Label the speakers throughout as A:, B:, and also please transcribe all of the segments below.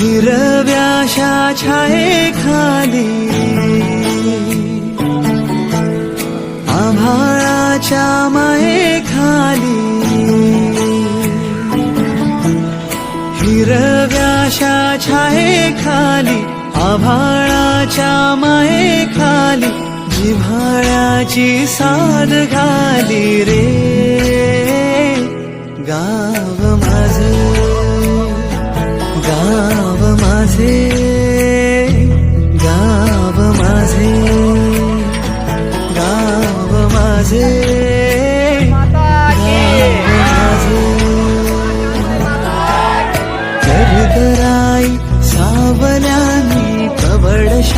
A: हिरव्याशा छायेखाली श्यामये खाली। हिरव्याशा छायेखाली आभाळाच्या मायेखाली जिव्हाळ्याची साध घाली रे। गाव माझं गाव माझे गाव माझे गाव माझे।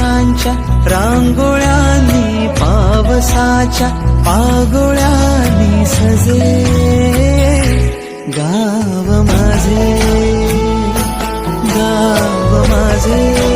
A: आकाशांच्या रांगोळ्यांनी पावसाच्या पागोळ्यांनी सजे. गाव माझे गाव माझे.